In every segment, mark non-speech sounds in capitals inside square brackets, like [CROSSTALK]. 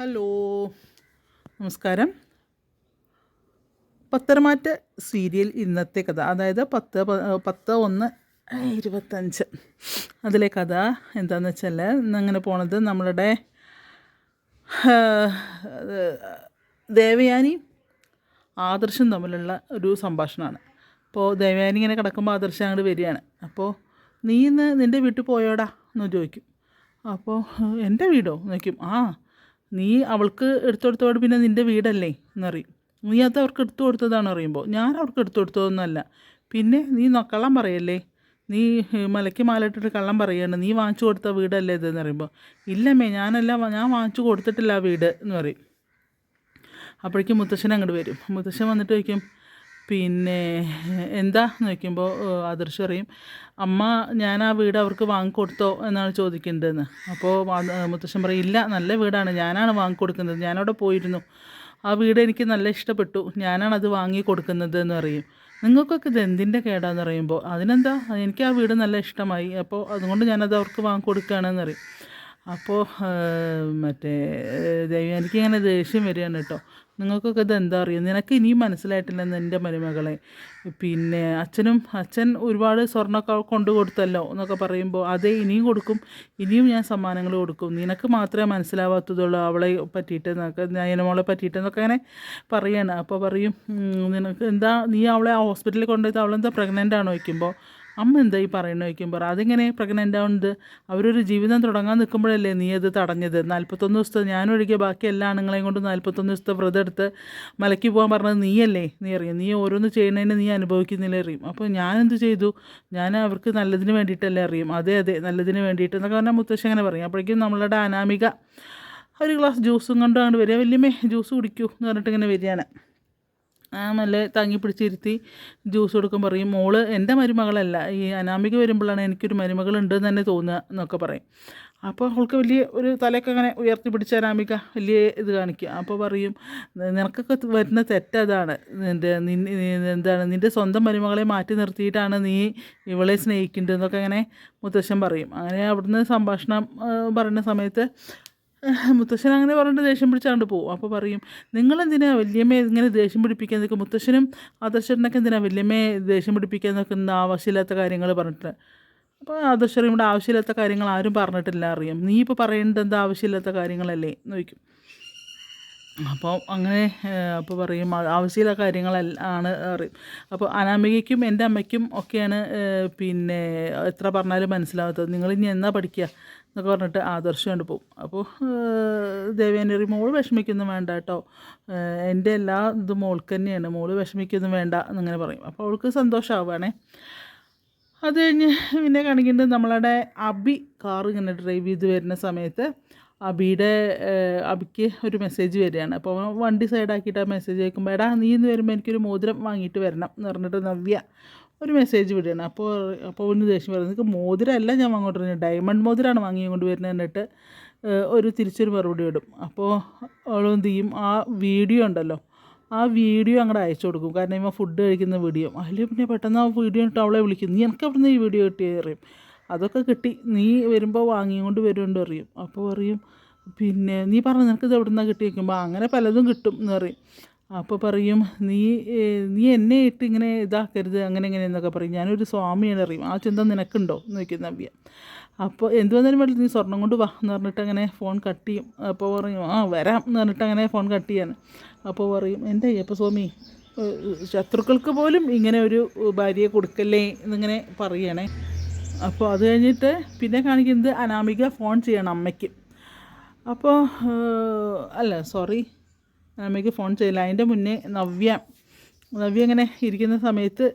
Hello. നമസ്കാരം. പത്തരമാറ്റ serial ഇന്നത്തെ കഥ അതായത് പത്ത് പത്ത് ഒന്ന് ഇരുപത്തഞ്ച്. അതിലെ കഥ എന്താണെന്ന് വെച്ചാൽ ഇന്നങ്ങനെ പോണത് നമ്മളുടെ ദേവയാനി ആദർശം തമ്മിലുള്ള ഒരു സംഭാഷണമാണ്. അപ്പോൾ ദേവയാനി ഇങ്ങനെ കിടക്കുമ്പോൾ ആദർശം അങ്ങോട്ട് വരികയാണ്. അപ്പോൾ നീ ഇന്ന് നിന്റെ വീട്ടിൽ പോയോടാ? എന്ന് ചോദിക്കും. അപ്പോൾ എന്റെ വീടോ? നോക്കും ആ നീ അവൾക്ക് എടുത്തു കൊടുത്തോട് പിന്നെ നിന്റെ വീടല്ലേ എന്നറിയും നീ അത് അവർക്ക് എടുത്തു കൊടുത്തതാണ് അറിയുമ്പോൾ ഞാൻ അവർക്ക് എടുത്തു കൊടുത്തതൊന്നുമല്ല. പിന്നെ നീ കള്ളം പറയല്ലേ? നീ മലയ്ക്ക് മാലിട്ടിട്ട് കള്ളം പറയാണ്. നീ വാങ്ങിച്ചു കൊടുത്ത വീടല്ലേ ഇതെന്ന് പറയുമ്പോൾ. ഇല്ലമ്മേ ഞാനല്ല ഞാൻ വാങ്ങിച്ചു കൊടുത്തിട്ടില്ല ആ വീട് എന്ന് പറയും. അപ്പോഴേക്കും മുത്തശ്ശൻ അങ്ങോട്ട് വരും. മുത്തശ്ശൻ വന്നിട്ട് ചോദിക്കും പിന്നെ എന്താ നോക്കുമ്പോൾ ആദർശ് പറയും അമ്മ ഞാൻ ആ വീട് അവർക്ക് വാങ്ങിക്കൊടുത്തോ എന്നാണ് ചോദിക്കേണ്ടതെന്ന്. അപ്പോൾ മുത്തശ്ശൻ പറയും ഇല്ല നല്ല വീടാണ് ഞാനാണ് വാങ്ങിക്കൊടുക്കുന്നത് ഞാനവിടെ പോയിരുന്നു. ആ വീട് എനിക്ക് നല്ല ഇഷ്ടപ്പെട്ടു ഞാനാണ് അത് വാങ്ങി കൊടുക്കുന്നത് എന്ന് പറയും. നിങ്ങൾക്കൊക്കെ ഇത് എന്തിന്റെ കേടാന്ന് പറയുമ്പോൾ അതിനെന്താ? എനിക്ക് ആ വീട് നല്ല ഇഷ്ടമായി അപ്പോൾ അതുകൊണ്ട് ഞാനത് അവർക്ക് വാങ്ങിക്കൊടുക്കുകയാണെന്ന് പറയും. അപ്പോൾ മറ്റേ ദൈവം എനിക്കിങ്ങനെ ദേഷ്യം വരികയാണ് കേട്ടോ. നിങ്ങൾക്കൊക്കെ ഇത് എന്താ അറിയാം? നിനക്ക് ഇനിയും മനസ്സിലായിട്ടില്ലെന്ന് എന്റെ മരുമകളെ. പിന്നെ അച്ഛനും അച്ഛൻ ഒരുപാട് സ്വർണമൊക്കെ കൊണ്ടു കൊടുത്തല്ലോ എന്നൊക്കെ പറയുമ്പോൾ അതേ ഇനിയും കൊടുക്കും ഇനിയും ഞാൻ സമ്മാനങ്ങൾ കൊടുക്കും. നിനക്ക് മാത്രമേ മനസ്സിലാവാത്തതുള്ളൂ അവളെ പറ്റിയിട്ട് എന്നൊക്കെ നയനമോളെ പറ്റിയിട്ട് എന്നൊക്കെ അങ്ങനെ പറയാണ്. അപ്പോൾ പറയും നിനക്ക് എന്താ നീ അവളെ ഹോസ്പിറ്റലിൽ കൊണ്ടുപോയിട്ട് അവളെന്താ പ്രഗ്നന്റ് ആണോ? ചോദിക്കുമ്പോൾ അമ്മ എന്താ ഈ പറയുന്നത് ചോദിക്കുമ്പോൾ അതിങ്ങനെ പ്രഗ്നന്റ് ആവുന്നത് അവരൊരു ജീവിതം തുടങ്ങാൻ നിൽക്കുമ്പോഴല്ലേ നീ അത് തടഞ്ഞത്? നാൽപ്പത്തൊന്ന് ദിവസത്തെ ഞാനൊഴികെ ബാക്കി എല്ലാ ആണുങ്ങളെയും കൊണ്ട് നാൽപ്പത്തൊന്ന് ദിവസത്തെ വ്രതം എടുത്ത് മലയ്ക്ക് പോകാൻ പറഞ്ഞത് നീയല്ലേ? നീ അറിയും. നീ ഓരോന്ന് ചെയ്യുന്നതിന് നീ അനുഭവിക്കുന്നില്ല അറിയും. അപ്പോൾ ഞാനെന്ത് ചെയ്തു? ഞാൻ അവർക്ക് നല്ലതിന് വേണ്ടിയിട്ടല്ലേ അറിയും. അതെ അതെ നല്ലതിന് വേണ്ടിയിട്ട് എന്നൊക്കെ പറഞ്ഞാൽ മുത്തശ്ശി അങ്ങനെ പറയും. അപ്പോഴേക്കും നമ്മളുടെ അനാമിക ഒരു ഗ്ലാസ് ജ്യൂസും കൊണ്ടാണ് വരിക. വല്യമ്മേ ജ്യൂസ് കുടിക്കൂ എന്ന് പറഞ്ഞിട്ട് ഇങ്ങനെ വരികയാണ്. നല്ല താങ്ങി പിടിച്ചിരുത്തി ജ്യൂസ് കൊടുക്കാൻ പറയും. മോൾ എന്റെ മരുമകളല്ല ഈ അനാമിക വരുമ്പോഴാണ് എനിക്കൊരു മരുമകളുണ്ട് എന്ന് തന്നെ തോന്നുക എന്നൊക്കെ പറയും. അപ്പോൾ അവൾക്ക് വലിയ ഒരു തലയൊക്കെ അങ്ങനെ ഉയർത്തി പിടിച്ച അനാമിക വലിയ ഇത് കാണിക്കുക. അപ്പോൾ പറയും നിനക്കൊക്കെ വരുന്ന തെറ്റതാണ്. നിന്റെ നിൻ- എന്താണ് നിന്റെ സ്വന്തം മരുമകളെ മാറ്റി നിർത്തിയിട്ടാണ് നീ ഇവളെ സ്നേഹിക്കേണ്ടതെന്നൊക്കെ അങ്ങനെ മുത്തശ്ശൻ പറയും. അങ്ങനെ അവിടുന്ന് സംഭാഷണം പറയുന്ന സമയത്ത് [LAUGHS] മുത്തശ്ശൻ അങ്ങനെ പറഞ്ഞിട്ട് ദേഷ്യം പിടിച്ചാണ്ട് പോകും അപ്പോൾ പറയും നിങ്ങളെന്തിനാ വല്യമ്മയെ ഇങ്ങനെ ദേഷ്യം പിടിപ്പിക്കാൻ നിൽക്കും മുത്തശ്ശനും ആദർശനൊക്കെ എന്തിനാ വല്യമ്മയെ ദേഷ്യം പിടിപ്പിക്കാൻ നിൽക്കുന്ന ആവശ്യമില്ലാത്ത കാര്യങ്ങൾ പറഞ്ഞിട്ട്. അപ്പോൾ ആദർശം ഇവിടെ ആവശ്യമില്ലാത്ത കാര്യങ്ങൾ ആരും പറഞ്ഞിട്ടില്ല അറിയാം. നീ ഇപ്പോൾ പറയേണ്ടത് എന്താ ആവശ്യമില്ലാത്ത കാര്യങ്ങളല്ലേ? എന്ന് ചോദിക്കും. അപ്പോൾ അങ്ങനെ അപ്പോൾ പറയും ആവശ്യമുള്ള കാര്യങ്ങളല്ല ആണ് അറിയും അപ്പോൾ അനാമികയ്ക്കും എന്റെ അമ്മയ്ക്കും ഒക്കെയാണ് പിന്നെ എത്ര പറഞ്ഞാലും മനസ്സിലാവാത്തത്. നിങ്ങൾ ഇനി എന്നാ പഠിക്കുക എന്നൊക്കെ പറഞ്ഞിട്ട് ആദർശം കൊണ്ട് പോകും അപ്പോൾ ദേവേനറി മോൾ വിഷമിക്കൊന്നും വേണ്ട കേട്ടോ. എന്റെ എല്ലാ ഇതും മോൾക്ക് തന്നെയാണ്. മോൾ വിഷമിക്കൊന്നും വേണ്ട എന്നിങ്ങനെ പറയും. അപ്പോൾ അവൾക്ക് സന്തോഷമാവുകയാണേ അത് കഴിഞ്ഞ് പിന്നെ കാണിക്കുന്നത് നമ്മളുടെ അബി കാർ ഇങ്ങനെ ഡ്രൈവ് ചെയ്ത് വരുന്ന സമയത്ത് അബിയുടെ അബിക്ക് ഒരു മെസ്സേജ് വരികയാണ്. അപ്പോൾ അവൻ വണ്ടി സൈഡാക്കിയിട്ട് ആ മെസ്സേജ് അയക്കുമ്പോൾ എടാ നീ ഇന്ന് വരുമ്പോൾ എനിക്കൊരു മോതിരം വാങ്ങിയിട്ട് വരണം എന്ന് പറഞ്ഞിട്ട് നവ്യ ഒരു മെസ്സേജ് വിടുകയാണ് അപ്പോൾ അപ്പോൾ ഒന്ന് ദേഷ്യം പറയുന്നത് നിങ്ങൾക്ക് മോതിരമല്ല ഞാൻ അങ്ങോട്ട് വരുന്നത് ഡയമണ്ട് മോതിരമാണ് വാങ്ങി കൊണ്ട് വരുന്നത് എന്നിട്ട് ഒരു തിരിച്ചൊരു മറുപടി ഇടും. അപ്പോൾ അവൾ എന്ത് ചെയ്യും? ആ വീഡിയോ ഉണ്ടല്ലോ. ആ വീഡിയോ അങ്ങോട്ട് അയച്ചു കൊടുക്കും. കാരണം ഇവ ഫുഡ് കഴിക്കുന്ന വീഡിയോ. അതിൽ പിന്നെ പെട്ടെന്ന് ആ വീഡിയോ ഇട്ട് അവളെ വിളിക്കും. നീ എനിക്ക് അവിടുന്ന് ഈ വീഡിയോ കിട്ടിയത് അറിയും അതൊക്കെ കിട്ടി. നീ വരുമ്പോൾ വാങ്ങിക്കൊണ്ട് വരുന്നുണ്ട് അറിയും അപ്പോൾ പറയും പിന്നെ നീ പറഞ്ഞു നിനക്കിത് എവിടെ നിന്നാണ് കിട്ടി വയ്ക്കുമ്പോൾ അങ്ങനെ പലതും കിട്ടും എന്ന് പറയും. അപ്പോൾ പറയും നീ നീ എന്നെ ഇട്ട് ഇങ്ങനെ ഇതാക്കരുത് അങ്ങനെ ഇങ്ങനെ എന്നൊക്കെ പറയും. ഞാനൊരു സ്വാമിയാണ് അറിയും ആ ചിന്ത നിനക്കുണ്ടോ? എന്ന് ചോദിക്കും നവ്യ. അപ്പോൾ എന്ത് വന്നാലും വേണ്ടി നീ സ്വർണം കൊണ്ട് വാ എന്ന് പറഞ്ഞിട്ട് അങ്ങനെ ഫോൺ കട്ട് ചെയ്യും. അപ്പോൾ പറയും ആ വരാം എന്ന് പറഞ്ഞിട്ട് അങ്ങനെ ഫോൺ കട്ട് ചെയ്യാൻ. അപ്പോൾ പറയും എന്റെ അയ്യപ്പ സ്വാമി ശത്രുക്കൾക്ക് പോലും ഇങ്ങനെ ഒരു ഭാര്യയെ കൊടുക്കല്ലേ എന്നിങ്ങനെ പറയണേ. അപ്പോൾ അത് കഴിഞ്ഞിട്ട് പിന്നെ കാണിക്കുന്നത് അനാമിക ഫോൺ ചെയ്യണം അമ്മയ്ക്ക്. അപ്പോൾ അല്ല സോറി അനാമിക ഫോൺ ചെയ്യില്ല. അതിന്റെ മുന്നേ നവ്യ നവ്യ ഇങ്ങനെ ഇരിക്കുന്ന സമയത്ത്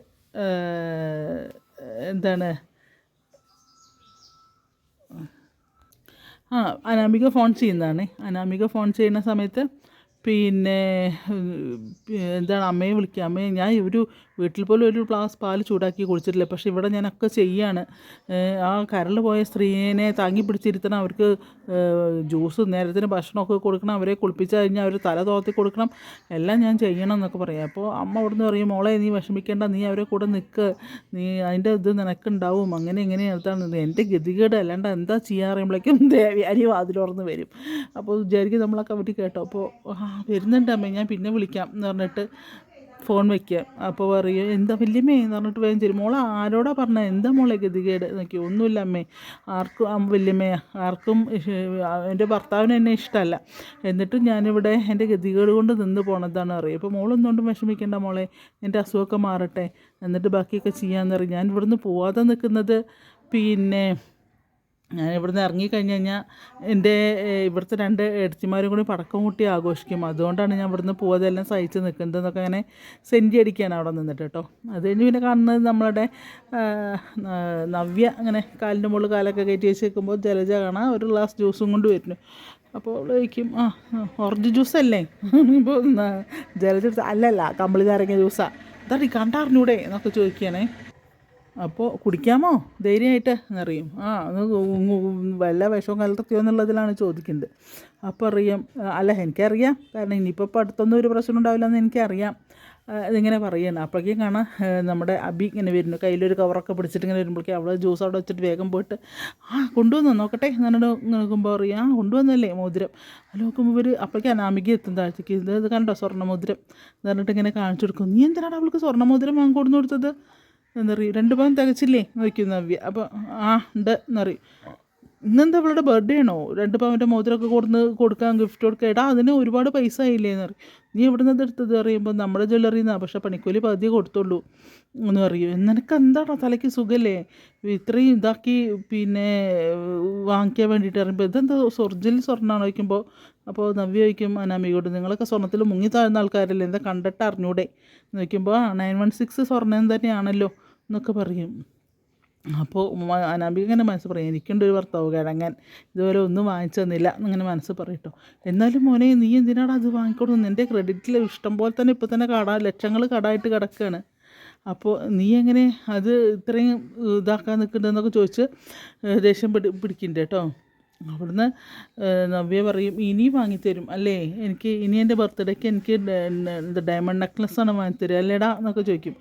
എന്താണ്? ആ അനാമിക ഫോൺ ചെയ്യുന്നതാണ്. അനാമിക ഫോൺ ചെയ്യുന്ന സമയത്ത് പിന്നെ എന്താണ് അമ്മയെ വിളിക്കുക. അമ്മയെ ഞാൻ ഒരു വീട്ടിൽ പോലും ഒരു ഗ്ലാസ് പാൽ ചൂടാക്കി കുടിച്ചിട്ടില്ല. പക്ഷേ ഇവിടെ ഞാനൊക്കെ ചെയ്യാണ്. ആ കരൾ പോയ സ്ത്രീനെ താങ്ങി പിടിച്ചിരുത്തണം. അവർക്ക് ജ്യൂസ് നേരത്തിന് ഭക്ഷണമൊക്കെ കൊടുക്കണം. അവരെ കുളിപ്പിച്ച് കഴിഞ്ഞാൽ അവർ തല തോത്തി കൊടുക്കണം. എല്ലാം ഞാൻ ചെയ്യണം എന്നൊക്കെ പറയാം. അപ്പോൾ അമ്മ അവിടുന്ന് പറയും മോളെ നീ വിഷമിക്കേണ്ട. നീ അവരെ കൂടെ നിൽക്ക് നീ അതിന്റെ ഇത് നിനക്കുണ്ടാവും. അങ്ങനെ ഇങ്ങനെ എന്താണ് എന്റെ ഗതികേട് അല്ലാണ്ട് എന്താ ചെയ്യാൻ പറയുമ്പോഴേക്കും ദേവ്യാരി വാതിലോർന്ന് വരും. അപ്പോൾ വിചാരിക്കും നമ്മളൊക്കെ വീട്ടിൽ കേട്ടോ. അപ്പോൾ വരുന്നുണ്ട് അമ്മ. ഞാൻ പിന്നെ വിളിക്കാം എന്ന് പറഞ്ഞിട്ട് ഫോൺ വയ്ക്കുക അപ്പോൾ പറയും എന്താ വല്യമ്മേ? എന്ന് പറഞ്ഞിട്ട് വേഗം തരും മോളെ ആരോടാ പറഞ്ഞത് എന്താ മോളെ ഗതികേട്? നോക്കി ഒന്നുമില്ല അമ്മേ. ആർക്കും വല്യമ്മേ ആർക്കും എന്റെ ഭർത്താവിന് എന്നെ ഇഷ്ടമല്ല എന്നിട്ടും ഞാനിവിടെ എന്റെ ഗതികേട് കൊണ്ട് നിന്ന് പോണതാണ് അറിയും അപ്പോൾ മോളൊന്നുകൊണ്ടും വിഷമിക്കേണ്ട മോളെ. എന്റെ അസുഖമൊക്കെ മാറട്ടെ. എന്നിട്ട് ബാക്കിയൊക്കെ ചെയ്യാമെന്നറിയും ഞാൻ ഇവിടുന്ന് പോവാതെ നിൽക്കുന്നത് പിന്നെ ഞാൻ ഇവിടുന്ന് ഇറങ്ങിക്കഴിഞ്ഞ് കഴിഞ്ഞാൽ എന്റെ ഇവിടുത്തെ രണ്ട് എടത്തിമാരും കൂടി പടക്കം കൂട്ടി ആഘോഷിക്കും. അതുകൊണ്ടാണ് ഞാൻ ഇവിടുന്ന് പോകാതെല്ലാം സഹിച്ച് നിൽക്കുന്നത് എന്നൊക്കെ അങ്ങനെ സെന്റി അടിക്കുകയാണ് അവിടെ നിന്നിട്ട് കേട്ടോ. അത് കഴിഞ്ഞ് പിന്നെ കാണുന്നത് നമ്മളുടെ നവ്യ അങ്ങനെ കാലിന്റെ മുകളിൽ കാലൊക്കെ കയറ്റി വെച്ച് നിൽക്കുമ്പോൾ ജലജ കാണാം ഒരു ഗ്ലാസ് ജ്യൂസും കൊണ്ട് വരുന്നു. അപ്പോൾ ചോദിക്കും ആ ഓറഞ്ച് ജ്യൂസ് അല്ലേ? ഇപ്പോൾ ജലജ അല്ലല്ല കമ്പിളി നാരങ്ങ ജ്യൂസാണ് ഇതാ കണ്ടറിഞ്ഞൂടെ എന്നൊക്കെ ചോദിക്കുകയാണേ. അപ്പോൾ കുടിക്കാമോ? ധൈര്യമായിട്ട് എന്നറിയും. ആ വല്ല വിഷവും കലർത്തിയോ എന്നുള്ളതിലാണ് ചോദിക്കുന്നത്. അപ്പോൾ അറിയാം. അല്ല എനിക്കറിയാം. കാരണം ഇനിയിപ്പോൾ ഇപ്പോൾ അടുത്തൊന്നും ഒരു പ്രശ്നം ഉണ്ടാവില്ല എന്ന് എനിക്കറിയാം. ഇതിങ്ങനെ പറയണം അപ്പോഴേക്കും കാണാം നമ്മുടെ അബി ഇങ്ങനെ വരുന്നു. കയ്യിലൊരു കവറൊക്കെ പിടിച്ചിട്ട് ഇങ്ങനെ വരുമ്പോഴേക്കും അവൾ ജ്യൂസ് അവിടെ വെച്ചിട്ട് വേഗം പോയിട്ട് ആ കൊണ്ടുവന്നു നോക്കട്ടെ എന്നിട്ട് നോക്കുമ്പോൾ അറിയാം ആ കൊണ്ടുവന്നല്ലേ മോതിരം. അത് നോക്കുമ്പോൾ ഇവർ അപ്പോഴേക്കും അനാമിക എത്തും താഴ്ത്തേക്ക്. ഇത് ഇത് കണ്ടോ സ്വർണമോതിരം എന്ന് പറഞ്ഞിട്ട് ഇങ്ങനെ കാണിച്ചു കൊടുക്കും. നീ എന്തിനാണ് അവൾക്ക് സ്വർണമോതിരം വാങ്ങി കൊടുന്നു കൊടുത്തത്? എന്നറിയും. രണ്ട് പവൻ തികച്ചില്ലേ? നോക്കും നവ്യ. അപ്പോൾ ആ ഉണ്ട് എന്നറിയും. ഇന്നെന്താ അവളുടെ ബർത്ത്ഡേ ആണോ? രണ്ട് പവന്റെ മോതിരമൊക്കെ കൊടുന്ന് കൊടുക്കാൻ ഗിഫ്റ്റ് കൊടുക്കുക എടാ അതിന് ഒരുപാട് പൈസ ആയില്ലേ എന്നറിയും. നീ എവിടെ നിന്ന് എടുത്തത് അറിയുമ്പോൾ നമ്മുടെ ജ്വല്ലറി നിന്നാണ് പക്ഷേ പണിക്കൂലി പകുതി കൊടുത്തുള്ളൂ എന്ന് പറയും. നിനക്ക് എന്താണോ തലയ്ക്ക് സുഖമല്ലേ ഇത്രയും ഇതാക്കി പിന്നെ വാങ്ങിക്കാൻ വേണ്ടിയിട്ട് അറിയുമ്പോൾ ഇതെന്താ സ്വർജിൽ സ്വർണമാണോ വയ്ക്കുമ്പോൾ അപ്പോൾ നവ്യ ചോദിക്കും അനാമികോട് നിങ്ങളൊക്കെ സ്വർണത്തിൽ മുങ്ങി താഴ്ന്ന ആൾക്കാരല്ലേ? എന്താ കണ്ടിട്ട് അറിഞ്ഞൂടെ? എന്ന് വയ്ക്കുമ്പോൾ നയൻ വൺ സിക്സ് സ്വർണം തന്നെയാണല്ലോ. എന്നൊക്കെ പറയും. അപ്പോൾ അനാമിക ഇങ്ങനെ മനസ്സ് പറയും എനിക്കുണ്ട് ഒരു ഭർത്താവ് കിഴങ്ങൻ ഇതുപോലെ ഒന്നും വാങ്ങിച്ചു തന്നില്ല എന്നിങ്ങനെ മനസ്സ് പറയട്ടോ എന്നാലും മോനെ നീ എന്തിനാടാ അത് വാങ്ങിക്കൊടുക്കുന്നത് എന്റെ ക്രെഡിറ്റിൽ ഇഷ്ടം പോലെ തന്നെ ഇപ്പോൾ തന്നെ കട ലക്ഷങ്ങൾ കടായിട്ട് കിടക്കുകയാണ് അപ്പോൾ നീ എങ്ങനെ അത് ഇത്രയും ഇതാക്കാൻ നിൽക്കുന്നുണ്ടെന്നൊക്കെ ചോദിച്ച് ദേഷ്യം പിടി പിടിക്കുന്നുണ്ട് കേട്ടോ അവിടുന്ന് നവ്യ പറയും ഇനി വാങ്ങിത്തരും. അല്ലേ? എനിക്ക് ഇനി എന്റെ ബർത്ത്ഡേക്ക് എനിക്ക് എന്താ ഡയമണ്ട് നെക്ലസ്സാണ് വാങ്ങിത്തരും അല്ലേടാ എന്നൊക്കെ ചോദിക്കും.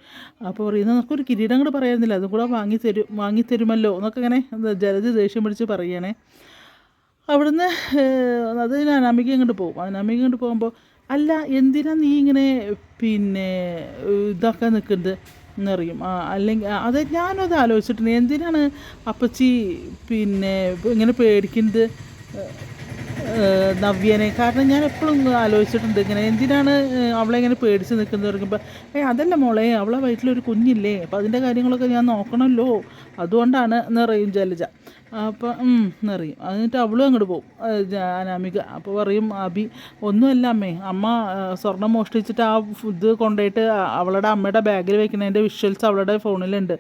അപ്പോൾ പറയും "എന്നാ നമുക്കൊരു കിരീടം കൂടെ പറയായിരുന്നില്ല അതും കൂടെ വാങ്ങിത്തരും വാങ്ങിത്തരുമല്ലോ. എന്നൊക്കെ ഇങ്ങനെ ജലജ് ദേഷ്യം പിടിച്ച് പറയണേ. അവിടുന്ന് അത് അനാമിക ഇങ്ങോട്ട് പോകും. അനാമിക ഇങ്ങോട്ട് പോകുമ്പോൾ അല്ല എന്തിനാ നീ ഇങ്ങനെ പിന്നെ ഇതാക്കാൻ നിൽക്കുന്നത്? എന്നറിയും അല്ലെങ്കിൽ അത് ഞാനത് ആലോചിച്ചിട്ടുണ്ട്. എന്തിനാണ് അപ്പച്ചി പിന്നെ ഇങ്ങനെ പേടിക്കുന്നത്? നവ്യനെ. കാരണം ഞാൻ എപ്പോഴും ആലോചിച്ചിട്ടുണ്ട് ഇങ്ങനെ എന്തിനാണ് അവളെ ഇങ്ങനെ പേടിച്ച് നിൽക്കുന്നത് പറയുമ്പോൾ ഏ അതല്ല മോളെ അവളെ വയറ്റിലൊരു കുഞ്ഞില്ലേ അപ്പോൾ അതിന്റെ കാര്യങ്ങളൊക്കെ ഞാൻ നോക്കണമല്ലോ അതുകൊണ്ടാണ് എന്ന് പറയും ജലജ. അപ്പോൾ എന്നറിയും എന്നിട്ട് അവളും അങ്ങോട്ട് പോകും അനാമിക. അപ്പോൾ പറയും അബി ഒന്നുമല്ല അമ്മേ അമ്മ സ്വർണം മോഷ്ടിച്ചിട്ട് ആ ഇത് കൊണ്ടുപോയിട്ട് അവളുടെ അമ്മയുടെ ബാഗിൽ വെക്കുന്നതിന്റെ വിഷ്വൽസ് അവളുടെ ഫോണിലുണ്ട്.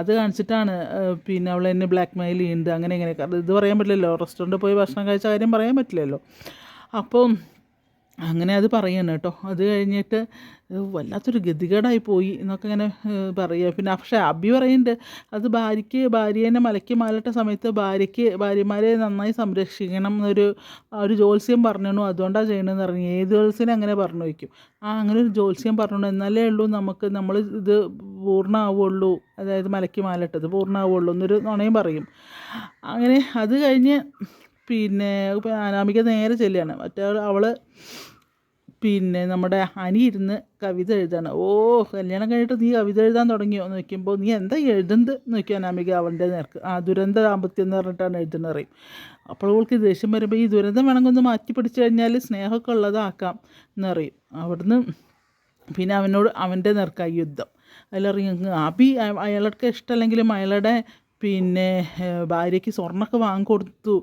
അത് കാണിച്ചിട്ടാണ് പിന്നെ അവളെന്നെ ബ്ലാക്ക് മെയിൽ ചെയ്യുന്നത്. അങ്ങനെ ഇങ്ങനെ. ഇത് പറയാൻ പറ്റില്ലല്ലോ റെസ്റ്റോറന്റിൽ പോയി ഭക്ഷണം കഴിച്ച കാര്യം പറയാൻ പറ്റില്ലല്ലോ. അപ്പം അങ്ങനെ അത് പറയണം കേട്ടോ. അത് കഴിഞ്ഞിട്ട് വല്ലാത്തൊരു ഗതികേടായി പോയി എന്നൊക്കെ ഇങ്ങനെ പറയുക. പിന്നെ പക്ഷേ അബി പറയുന്നുണ്ട് അത് ഭാര്യയ്ക്ക് ഭാര്യേനെ മലയ്ക്ക് മാലിട്ട സമയത്ത് ഭാര്യയ്ക്ക് ഭാര്യമാരെ നന്നായി സംരക്ഷിക്കണം എന്നൊരു ഒരു ജോത്സ്യം പറഞ്ഞു അതുകൊണ്ടാണ് ചെയ്യണമെന്ന് പറഞ്ഞു. ഏത് ജോത്സ്യനെ അങ്ങനെ പറഞ്ഞു വയ്ക്കും. ആ അങ്ങനെ ഒരു ജോത്സ്യം പറഞ്ഞു എന്നാലേ ഉള്ളൂ നമുക്ക് നമ്മൾ ഇത് പൂർണമാവുള്ളൂ അതായത് മലയ്ക്ക് മാലിട്ടത് പൂർണമാവുള്ളൂ എന്നൊരു നുണയും പറയും. അങ്ങനെ അത് കഴിഞ്ഞ് പിന്നെ ഇപ്പം അനാമിക നേരെ ചെല്ലുകയാണ്. മറ്റേ അവൾ പിന്നെ നമ്മുടെ അനി ഇരുന്ന് കവിത എഴുതാണ് ഓ കല്യാണം കഴിഞ്ഞിട്ട് നീ കവിത എഴുതാൻ തുടങ്ങിയോ എന്ന് നോക്കുമ്പോൾ നീ എന്താ എഴുതുന്നത് എന്ന് അനാമിക അവളുടെ നേർക്ക്. ആ ദുരന്ത ദാമ്പത്യം എന്ന് പറഞ്ഞിട്ടാണ് എഴുതുന്നത് പറയും അപ്പോൾ അവൾക്ക് ദേഷ്യം വരുമ്പോൾ ഈ ദുരന്തം വേണമെങ്കിൽ ഒന്ന് മാറ്റി പിടിച്ചു കഴിഞ്ഞാൽ സ്നേഹമൊക്കെ ഉള്ളതാക്കാം എന്നറിയും അവിടുന്ന് പിന്നെ അവനോട് അവന്റെ നേർക്കായി യുദ്ധം. അതിലറിയും അബി അയാൾക്ക് ഇഷ്ടമല്ലെങ്കിലും അയാളുടെ പിന്നെ ഭാര്യയ്ക്ക് സ്വർണമൊക്കെ വാങ്ങിക്കൊടുത്തു.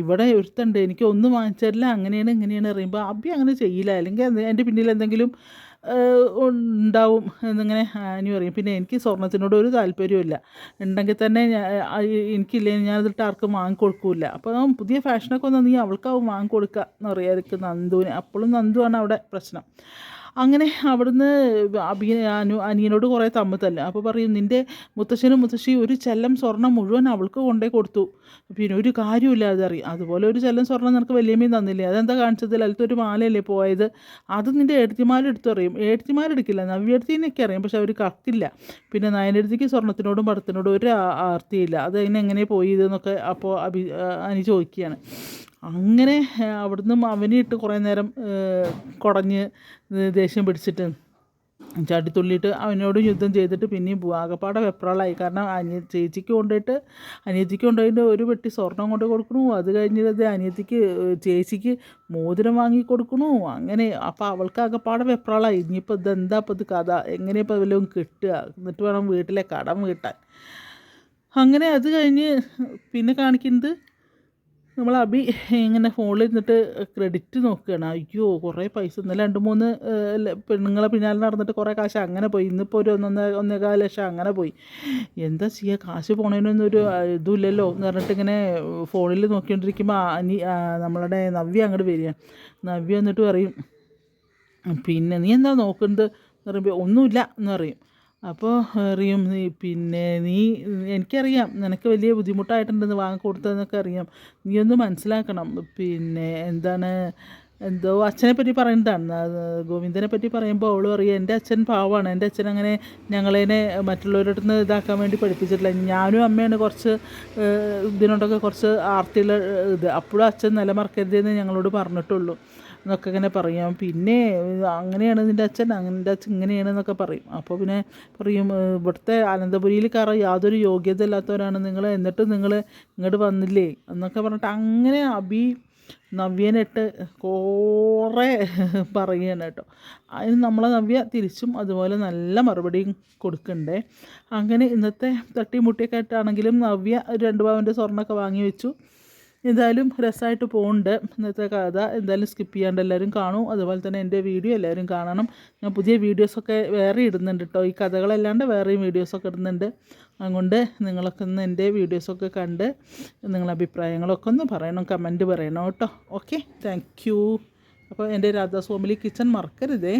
ഇവിടെ ഒരുത്തുണ്ട് എനിക്ക് ഒന്നും വാങ്ങിച്ചില്ല അങ്ങനെയാണ് ഇങ്ങനെയാണ് അറിയുമ്പോൾ അബി അങ്ങനെ ചെയ്യില്ല. അല്ലെങ്കിൽ എന്റെ പിന്നിൽ എന്തെങ്കിലും ഉണ്ടാവും എന്നിങ്ങനെ ആനി പറയും. പിന്നെ എനിക്ക് സ്വർണത്തിനോട് ഒരു താല്പര്യമില്ല ഉണ്ടെങ്കിൽ തന്നെ എനിക്കില്ലേ ഞാനതിട്ട് ആർക്കും വാങ്ങിക്കൊടുക്കില്ല. അപ്പോൾ പുതിയ ഫാഷനൊക്കെ ഒന്ന് നീ അവൾക്കാവും വാങ്ങിക്കൊടുക്കുക എന്ന് പറയാം എനിക്ക് നന്ദുവിന്. അപ്പോഴും നന്ദുവാണ് അവിടെ പ്രശ്നം. അങ്ങനെ അവിടുന്ന് അഭി അനു അനിയനോട് കുറേ തമ്മത്തല്ല അപ്പോൾ പറയും നിന്റെ മുത്തശ്ശനും മുത്തശ്ശിയും ഒരു ചെല്ലം സ്വർണം മുഴുവൻ അവൾക്ക് കൊണ്ടേ കൊടുത്തു. പിന്നെ ഒരു കാര്യമില്ല അതറിയാം അതുപോലെ ഒരു ചെല്ലം സ്വർണം നിനക്ക് വലിയമ്മയും തന്നില്ലേ? അതെന്താ കാണിച്ചത്? ലലിത ഒരു മാലയല്ലേ പോയത്? അത് നിന്റെ എടുത്തു അറിയും എടുക്കില്ല നവ്യടുത്തിനൊക്കെ അറിയാം. പക്ഷെ അവർ കത്തില്ല പിന്നെ നയനടുത്തേക്ക് സ്വർണത്തിനോടും പടത്തിനോടും ഒരു ആർത്തിയില്ല. അത് അതിനെങ്ങനെ പോയി ഇതെന്നൊക്കെ അപ്പോൾ അഭി അനി ചോദിക്കുകയാണ്. അങ്ങനെ അവിടുന്ന് അവനിട്ട് കുറേ നേരം കുടഞ്ഞ് ദേഷ്യം പിടിച്ചിട്ട് ചാടിത്തുള്ളിയിട്ട് അവനോട് യുദ്ധം ചെയ്തിട്ട് പിന്നെയും പോകും വെപ്രാളായി. കാരണം അനിയ ചേച്ചിക്ക് കൊണ്ടുപോയിട്ട് അനിയത്തിക്ക് കൊണ്ടുപോയിട്ട് ഒരു പെട്ടി സ്വർണം കൊണ്ട് കൊടുക്കണു. അത് കഴിഞ്ഞത് അനിയത്തിക്ക് ചേച്ചിക്ക് മോതിരം വാങ്ങി കൊടുക്കണു. അങ്ങനെ അപ്പോൾ അവൾക്ക് ആകപ്പാടെ വെപ്രാളായി. ഇനിയിപ്പോൾ ഇതെന്താ ഇപ്പോൾ ഇത് കഥ? എങ്ങനെ ഇപ്പോൾ വല്ലതും കിട്ടുക? എന്നിട്ട് വേണം വീട്ടിലെ കടം വീട്ടാൻ. അങ്ങനെ അത് കഴിഞ്ഞ് പിന്നെ കാണിക്കുന്നത് നമ്മൾ അബി ഇങ്ങനെ ഫോണിൽ ഇരുന്നിട്ട് ക്രെഡിറ്റ് നോക്കുകയാണ്. അയ്യോ കുറേ പൈസ ഇന്നലെ രണ്ട് മൂന്ന് പെണ്ണുങ്ങളെ പിന്നാലെ നടന്നിട്ട് കുറേ കാശ് അങ്ങനെ പോയി. ഇന്നിപ്പോൾ ഒരു ഒന്നൊന്ന ഒന്നേകാൽ ലക്ഷം അങ്ങനെ പോയി. എന്താ ചെയ്യുക കാശ് പോണതിനൊന്നും ഒരു ഇതുമില്ലല്ലോ എന്ന് പറഞ്ഞിട്ട് ഇങ്ങനെ ഫോണിൽ നോക്കിക്കൊണ്ടിരിക്കുമ്പോൾ അനി നമ്മളുടെ നവ്യ അങ്ങോട്ട് വരികയാണ് നവ്യ എന്നിട്ട് പറയും പിന്നെ നീ എന്താ നോക്കുന്നത് എന്ന് പറയുമ്പോൾ ഒന്നുമില്ല എന്ന് പറയും. അപ്പോൾ അറിയും. നീ പിന്നെ നീ എനിക്കറിയാം. നിനക്ക് വലിയ ബുദ്ധിമുട്ടായിട്ടുണ്ടെന്ന് വാങ്ങിക്കൊടുത്തതെന്നൊക്കെ അറിയാം. നീ ഒന്ന് മനസ്സിലാക്കണം. പിന്നെ എന്താണ് എന്തോ അച്ഛനെ പറ്റി പറയുന്നതാണ്. ഗോവിന്ദനെ പറ്റി പറയുമ്പോൾ അവൾ പറയും എന്റെ അച്ഛൻ പാവമാണ് എന്റെ അച്ഛൻ അങ്ങനെ ഞങ്ങളതിനെ മറ്റുള്ളവരുടെ നിന്ന് ഇതാക്കാൻ വേണ്ടി പഠിപ്പിച്ചിട്ടില്ല. ഞാനും അമ്മയാണ് കുറച്ച് ഇതിനോടൊക്കെ കുറച്ച് ആർത്തിയുള്ള ഇത്. അപ്പോഴും അച്ഛൻ നിലമറക്കരുതെന്ന് ഞങ്ങളോട് പറഞ്ഞിട്ടുള്ളൂ. എന്നൊക്കെ ഇങ്ങനെ പറയും. പിന്നെ അങ്ങനെയാണ് നിന്റെ അച്ഛൻ നിന്റെ അച്ഛൻ ഇങ്ങനെയാണ് എന്നൊക്കെ പറയും. അപ്പോൾ പിന്നെ പറയും ഇവിടുത്തെ അനന്തപുരിയിൽ കയറ യാതൊരു യോഗ്യത ഇല്ലാത്തവരാണ് നിങ്ങൾ എന്നിട്ട് നിങ്ങൾ ഇങ്ങോട്ട് വന്നില്ലേ എന്നൊക്കെ പറഞ്ഞിട്ട് അങ്ങനെ അബി നവ്യനിട്ട് കുറേ പറയുകയാണ് കേട്ടോ. അതിന് നമ്മളെ നവ്യ തിരിച്ചും അതുപോലെ നല്ല മറുപടിയും കൊടുക്കണ്ടേ. അങ്ങനെ ഇന്നത്തെ തട്ടിമുട്ടിയൊക്കെ ആയിട്ടാണെങ്കിലും നവ്യ രണ്ട് പവന്റെ സ്വർണമൊക്കെ വാങ്ങി വെച്ചു. എന്തായാലും രസമായിട്ട് പോകുന്നുണ്ട് ഇന്നത്തെ കഥ എന്തായാലും സ്കിപ്പ് ചെയ്യാണ്ട് എല്ലാവരും കാണും. അതുപോലെ തന്നെ എന്റെ വീഡിയോ എല്ലാവരും കാണണം. ഞാൻ പുതിയ വീഡിയോസൊക്കെ വേറെ ഇടുന്നുണ്ട് കേട്ടോ ഈ കഥകളല്ലാണ്ട് വേറെയും വീഡിയോസൊക്കെ ഇടുന്നുണ്ട്. അതുകൊണ്ട് നിങ്ങളൊക്കെ ഒന്ന് എന്റെ വീഡിയോസൊക്കെ കണ്ട് നിങ്ങളുടെ അഭിപ്രായങ്ങളൊക്കെ ഒന്ന് പറയണം കമന്റ് പറയണം കേട്ടോ ഓക്കെ താങ്ക് യു അപ്പോൾ എന്റെ രാധാസ്വാമിലി കിച്ചൺ മറക്കരുതേ.